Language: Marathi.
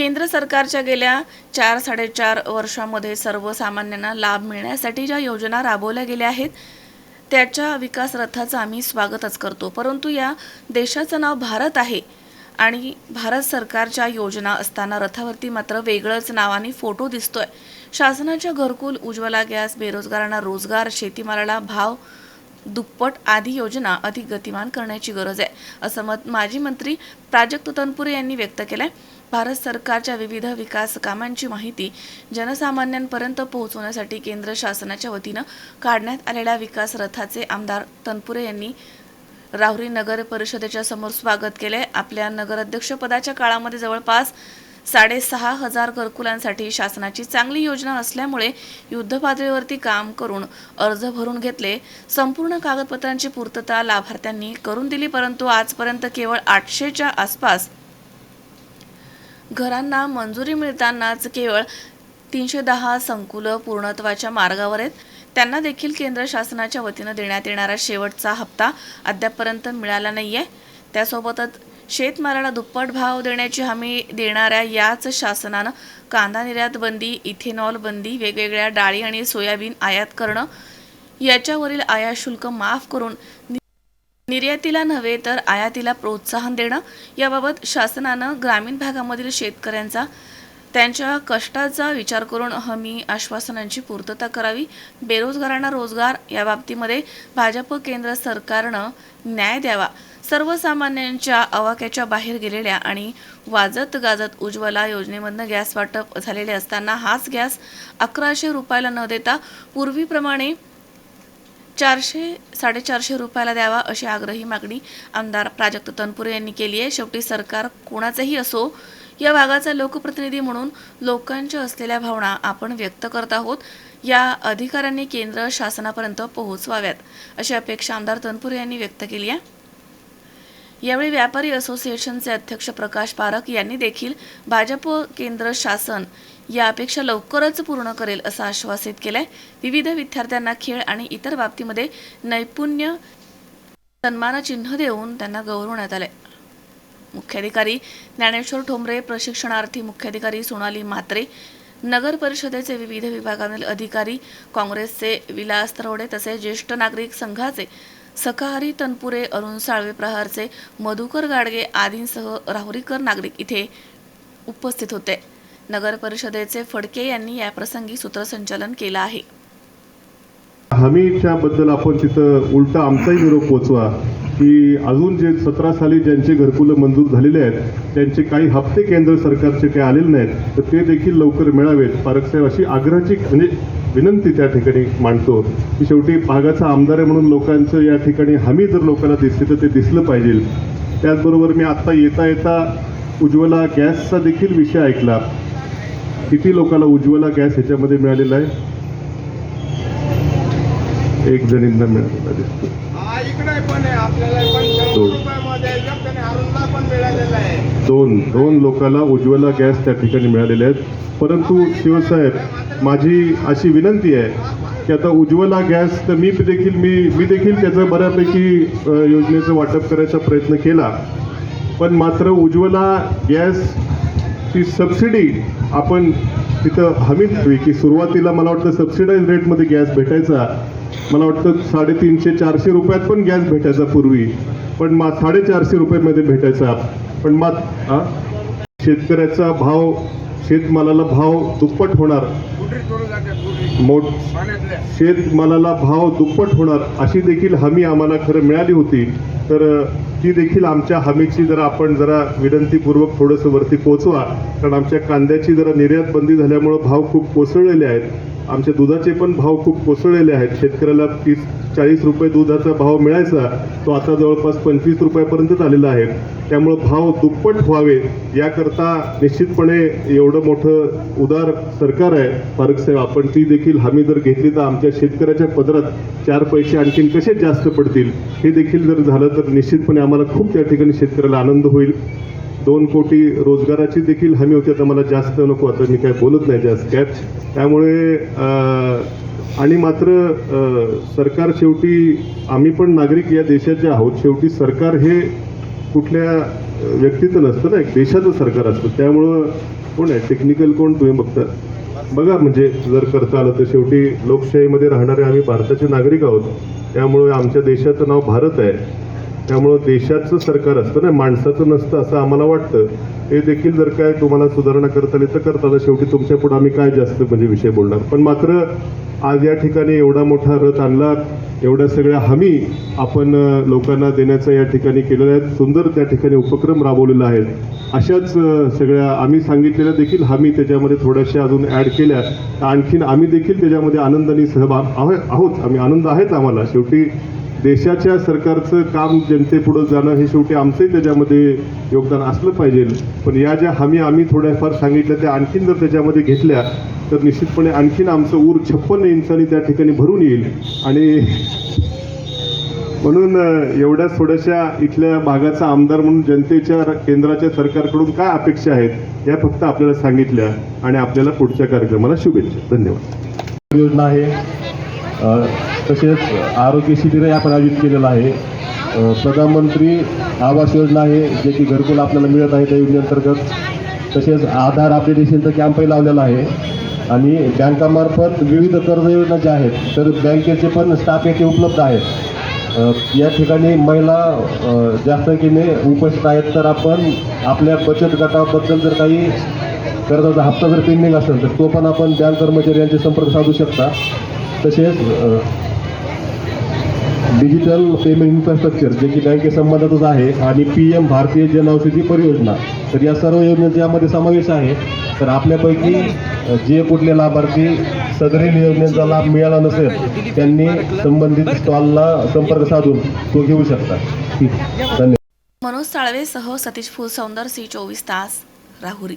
केंद्र सरकारच्या गेल्या चार साडेचार वर्षामध्ये सर्वसामान्यांना लाभ मिळण्यासाठी ज्या योजना राबवल्या गेल्या आहेत त्याच्या विकास रथाचं आम्ही स्वागतच करतो. परंतु या देशाचं नाव भारत आहे आणि भारत सरकारच्या योजना असताना रथावरती मात्र वेगळंच नाव आणि फोटो दिसतोय. शासनाच्या घरकुल उज्ज्वला गॅस बेरोजगारांना रोजगार शेतीमालाला भाव दुप्पट आदी योजना अधिक गतिमान करण्याची गरज आहे असं मत माजी मंत्री प्राजक्त तनपुरे यांनी व्यक्त केलं आहे भारत सरकारच्या विविध विकास कामांची माहिती जनसामान्यांपर्यंत पोहोचवण्यासाठी केंद्र शासनाच्या वतीनं काढण्यात आलेल्या विकास रथाचे आमदार तनपुरे यांनी राहुरी नगर परिषदेच्या समोर स्वागत केले. आपल्या नगराध्यक्षपदाच्या काळामध्ये जवळपास साडेसहा हजार घरकुलांसाठी शासनाची चांगली योजना असल्यामुळे युद्धपातळीवरती काम करून अर्ज भरून घेतले. संपूर्ण कागदपत्रांची पूर्तता लाभार्थ्यांनी करून दिली परंतु आजपर्यंत केवळ आठशेच्या आसपास घरांना मंजुरी मिळतानाच केवळ तीनशे दहा संकुलं पूर्णत्वाच्या मार्गावर आहेत. त्यांना देखील केंद्र शासनाच्या वतीनं देण्यात येणारा शेवटचा हप्ता अद्यापपर्यंत मिळाला नाही आहे त्यासोबतच शेतमालाला दुप्पट भाव देण्याची हमी देणाऱ्या याच शासनानं कांदा निर्यात बंदी इथेनॉल बंदी वेगवेगळ्या डाळी आणि सोयाबीन आयात करणं याच्यावरील आयात शुल्क माफ करून निर्यातीला नव्हे तर आयातीला प्रोत्साहन देणं. याबाबत शासनानं ग्रामीण भागामधील शेतकऱ्यांचा त्यांच्या कष्टाचा विचार करून हमी आश्वासनांची पूर्तता करावी. बेरोजगारांना रोजगार या बाबतीमध्ये भाजप केंद्र सरकारनं न्याय द्यावा. सर्वसामान्यांच्या आवाक्याच्या बाहेर गेलेल्या आणि वाजत गाजत उज्ज्वला योजनेमधनं गॅस वाटप झालेले असताना हाच गॅस अकराशे रुपयाला न देता पूर्वीप्रमाणे चारशे साडेचारशे रुपयाला द्यावा अशी आग्रही मागणी आमदार प्राजक्त तनपुरे यांनी केली आहे. शेवटी सरकार कोणाचंही असो या भागाचा लोकप्रतिनिधी म्हणून लोकांच्या असलेल्या भावना आपण व्यक्त करत आहोत. या अधिकाऱ्यांनी केंद्र शासनापर्यंत पोहोचवाव्यात अशी अपेक्षा आमदार तनपुरे यांनी व्यक्त केली आहे. यावेळी व्यापारी असोसिएशनचे अध्यक्ष प्रकाश पारख यांनी देखील भाजप केंद्र शासन या अपेक्षा लवकरच पूर्ण करेल असं आश्वासित केलंय. विविध विद्यार्थ्यांना खेळ आणि इतर बाबतीमध्ये नैपुण्य सन्मानचिन्ह देऊन त्यांना गौरवण्यात आलंय. मुख्याधिकारी ज्ञानेश्वर ठोंबरे प्रशिक्षणार्थी मुख्याधिकारी सोनाली म्हात्रे नगर परिषदेचे विविध विभागातील अधिकारी काँग्रेसचे विलास तरवडे तसेच ज्येष्ठ नागरिक संघाचे सखाहरी तनपुरे अरुण साळवे प्रहारचे मधुकर गाडगे आदींसह राहुरीकर नागरिक इथे उपस्थित होते. नगर परिषदेचे फडके यांनी याप्रसंगी सूत्रसंचालन केलं आहे. हमीच्या बद्दल आपण तिथं उलटा आमचाही निरोप पोचवा की अजून जे सतरा साली ज्यांचे घरकुलं मंजूर झालेले आहेत त्यांचे काही हप्ते केंद्र सरकारचे काही आलेले नाहीत तर ते देखील लवकर मिळावेत. पारकसाहेब अशी आग्रहाची म्हणजे विनंती त्या ठिकाणी मांडतो की शेवटी भागाचा आमदार आहे म्हणून लोकांचं या ठिकाणी हमी जर लोकांना दिसली तर ते दिसलं पाहिजे. त्याचबरोबर मी आत्ता येता येता उज्ज्वला गॅसचा देखील विषय ऐकला. किती लोकांना उज्ज्वला गॅस ह्याच्यामध्ये मिळालेला आहे? एक जणींना मिळालेला दिसतो. दोन. दोन दोन लोकांना उज्ज्वला गॅस त्या ठिकाणी मिळालेले आहेत. परंतु शिवसाहेब माझी अशी विनंती आहे की आता उज्ज्वला गॅस तर मी देखील मी मी देखील त्याचं बऱ्यापैकी योजनेचं वाटप करायचा प्रयत्न केला. पण मात्र उज्ज्वला गॅस ती सबसिडी आपण तिथं हमी द्यावी की सुरुवातीला मला वाटतं सबसिडाईज रेटमध्ये गॅस भेटायचा. मला वाटतं साडेतीनशे चारशे रुपयात पण गॅस भेटायचा पूर्वी. पण मा साडेचारशे रुपयामध्ये भेटायचा. पण मा शेतकऱ्याचा भाव शेतमालाला भाव दुप्पट होणार. मोठ शेतमालाला भाव दुप्पट होणार अशी देखील हमी आम्हाला खरं मिळाली होती. तर ती देखील आमच्या हमीची जरा आपण जरा विनंतीपूर्वक थोडंसं वरती पोचवा. कारण आमच्या कांद्याची जरा निर्यात बंदी झाल्यामुळं भाव खूप कोसळलेले आहेत. आमच्या दुधाचे पण भाव खूप कोसळलेले आहेत. शेतकऱ्याला तीस चाळीस रुपये दुधाचा भाव मिळायचा तो आता जवळपास पंचवीस रुपयापर्यंत आलेला आहे. त्यामुळं भाव दुप्पट व्हावे याकरता निश्चितपणे एवढं मोठं उदार सरकार आहे फारुख साहेब. आपण ती देखील हमी जर घेतली तर आमच्या शेतकऱ्याच्या पदरात चार पैसे आणखीन कसे जास्त पडतील? हे देखील जर झालं तर निश्चितपणे आम्हाला खूप त्या ठिकाणी शेतकऱ्याला आनंद होईल. दोन कोटी रोजगाराची देखील हमी होती. आता मला जास्त नको आता मी काय बोलत नाही जास्त. काय त्यामुळे आणि मात्र सरकार शेवटी आम्ही पण नागरिक या देशाचे आहोत शेवटी सरकार हे कुठल्या व्यक्तीचं नसतं ना एक देशाचं सरकार असतं. त्यामुळं कोण आहे? टेक्निकल कोण? तुम्ही बघता. बघा म्हणजे जर करता आलं तर शेवटी लोकशाहीमध्ये राहणारे आम्ही भारताचे नागरिक आहोत. त्यामुळे आमच्या देशाचं नाव भारत आहे. त्यामुळं देशाचं सरकार असतं ना माणसाचं नसतं असं आम्हाला वाटतं. हे देखील जर काय तुम्हाला सुधारणा करता आली तर करता आलं शेवटी तुमच्यापुढे आम्ही काय जास्त म्हणजे विषय बोलणार. पण मात्र आज या ठिकाणी एवढा मोठा रथ आणला एवढ्या सगळ्या हमी आपण लोकांना देण्याचा या ठिकाणी केलेल्या आहेत सुंदर त्या ठिकाणी उपक्रम राबवलेला आहे. अशाच सगळ्या आम्ही सांगितलेल्या देखील हमी त्याच्यामध्ये थोड्याशा अजून ॲड केल्या. तर आणखीन आम्ही देखील त्याच्यामध्ये आनंदाने सहभाग आहो- आहोत. आम्ही आनंद आहेच आम्हाला. शेवटी देशाच्या सरकारचं काम जनतेपुढं जाणं हे शेवटी आमचंही त्याच्यामध्ये योगदान असलं पाहिजे. पण या ज्या हमी आम्ही थोड्याफार सांगितल्या त्या आणखीन जर त्याच्यामध्ये घेतल्या तर निश्चितपणे आणखीन आमचं ऊर छप्पन्न इंचानी त्या ठिकाणी भरून येईल. आणि म्हणून एवढ्या थोड्याशा इथल्या भागाचा आमदार म्हणून जनतेच्या केंद्राच्या सरकारकडून काय अपेक्षा आहेत या फक्त आपल्याला सांगितल्या. आणि आपल्याला पुढच्या कार्यक्रमाला शुभेच्छा. धन्यवाद. योजना आहे. तसेच आरोग्य शिबिरही आपण आयोजित केलेलं आहे. प्रधानमंत्री आवास योजना आहे जे की घरकुल आपल्याला मिळत आहे त्या योजनेअंतर्गत तसेच आधार अपडेटेशनचं कॅम्पही लावलेला आहे. आणि बँकामार्फत विविध कर्ज योजना ज्या आहेत तर बँकेचे पण स्टाफ येथे उपलब्ध आहेत. या ठिकाणी महिला जास्त जास्त संख्येने उपस्थित आहेत तर आपण आपल्या बचत गटाबद्दल जर काही कर्जाचा हप्ता जर पेंडिंग असेल तर तो पण आपण बँक कर्मचारी यांचे संपर्क साधू शकता. तसेच डिजिटल पेमेंट इन्फ्रास्ट्रक्चर जे की बँकेसंबंधातच आहे आणि पी एम भारतीय जनऔषधी परियोजना तर या सर्व योजनेचा यामध्ये समावेश आहे. तर आपल्यापैकी जे कुठले लाभार्थी सदरील योजनेचा लाभ मिळाला नसेल त्यांनी संबंधित स्टॉलला संपर्क साधून तो घेऊ शकता. धन्यवाद. मनोज साळवेसह सतीश फुलसौंदर सी चोवीस तास राहुरी.